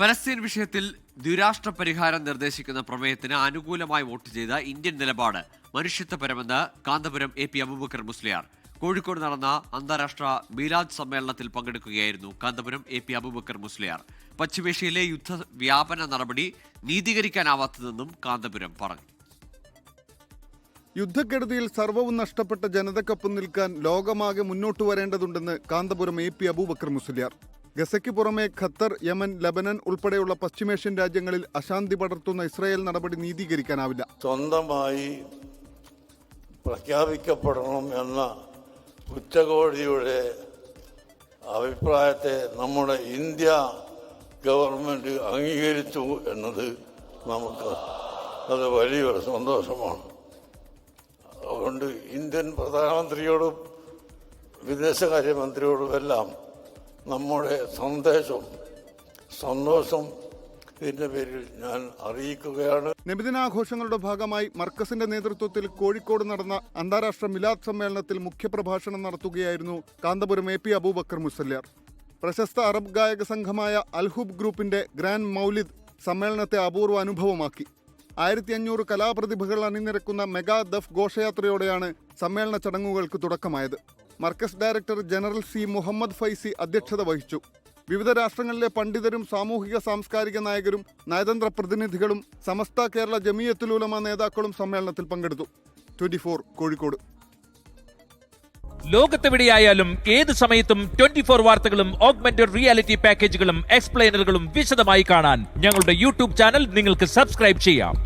Palestine വിഷയത്തിൽ ദ്വിരാഷ്ട്ര പരിഹാരം നിർദ്ദേശിക്കുന്ന പ്രമേയത്തിന് അനുകൂലമായി വോട്ട് ചെയ്ത ഇന്ത്യൻ നിലപാട് മനുഷ്യത്വപരമെന്ന് കാന്തപുരം എ പി അബൂബക്കർ മുസ്ലിയാർ. കോഴിക്കോട് നടന്ന അന്താരാഷ്ട്ര മീലാദ് സമ്മേളനത്തിൽ പങ്കെടുക്കുകയായിരുന്നു കാന്തപുരം എ പി അബൂബക്കർ മുസ്ലിയാർ. പശ്ചിമേഷ്യയിലെ യുദ്ധ വ്യാപന നടപടി നീതീകരിക്കാനാവാത്തതെന്നും കാന്തപുരം പറഞ്ഞു. യുദ്ധക്കെടുതിയിൽ സർവവും നഷ്ടപ്പെട്ട ജനതക്കൊപ്പം നിൽക്കാൻ ലോകമാകെ മുന്നോട്ട് വരേണ്ടതുണ്ടെന്ന് കാന്തപുരം എ പി അബൂബക്കർ മുസ്ലിയാർ. ഗസയ്ക്ക് പുറമെ ഖത്തർ യമൻ ലബനൻ ഉൾപ്പെടെയുള്ള പശ്ചിമേഷ്യൻ രാജ്യങ്ങളിൽ അശാന്തി പടർത്തുന്ന ഇസ്രായേൽ നടപടി നീതീകരിക്കാനാവില്ല. സ്വന്തമായി പ്രഖ്യാപിക്കപ്പെടണം എന്ന ഉച്ചകോടിയുടെ അഭിപ്രായത്തെ നമ്മുടെ ഇന്ത്യ ഗവൺമെന്റ് അംഗീകരിച്ചു എന്നത് നമുക്ക് അത് വലിയൊരു സന്തോഷമാണ്. അതുകൊണ്ട് ഇന്ത്യൻ പ്രധാനമന്ത്രിയോടും വിദേശകാര്യമന്ത്രിയോടും എല്ലാം നമ്മുടെ സന്ദേശം സന്തോഷം പേരിൽ ഞാൻ അറിയിക്കുകയാണ്. ഭാഗമായി മർക്കസിന്റെ നേതൃത്വത്തിൽ കോഴിക്കോട് നടന്ന അന്താരാഷ്ട്ര മിലാദ് സമ്മേളനത്തിൽ മുഖ്യപ്രഭാഷണം നടത്തുകയായിരുന്നു കാന്തപുരം എ പി അബൂബക്കർ മുസല്യാർ. പ്രശസ്ത അറബ് ഗായക സംഘമായ അൽഹുബ് ഗ്രൂപ്പിന്റെ ഗ്രാൻഡ് മൗലിദ് സമ്മേളനത്തെ അപൂർവ അനുഭവമാക്കി. ആയിരത്തി അഞ്ഞൂറ് കലാപ്രതിഭകൾ അണിനിരക്കുന്ന മെഗാ ദഫ് ഘോഷയാത്രയോടെയാണ് സമ്മേളന ചടങ്ങുകൾക്ക് തുടക്കമായത്. Markaz director general C Muhammad Faizy അധ്യക്ഷത വഹിച്ചു. വിവിധ രാഷ്ട്രങ്ങളിലെ പണ്ഡിതരും സാമൂഹിക സാംസ്കാരിക നായകരും നയതന്ത്ര പ്രതിനിധികളും സമസ്ത കേരള ജമീയത്തുലൂലമ നേതാക്കളും സമ്മേളനത്തിൽ പങ്കെടുത്തു. Twenty four Kozhikode. ലോകത്തെവിടെയായാലും ഏത് സമയത്തും ട്വന്റി ഫോർ വാർത്തകളും ഓഗ്മെന്റഡ് റിയാലിറ്റി പാക്കേജുകളും എക്സ്പ്ലെയിനറുകളും വിശദമായി കാണാൻ ഞങ്ങളുടെ യൂട്യൂബ് ചാനൽ നിങ്ങൾക്ക് സബ്സ്ക്രൈബ് ചെയ്യാം.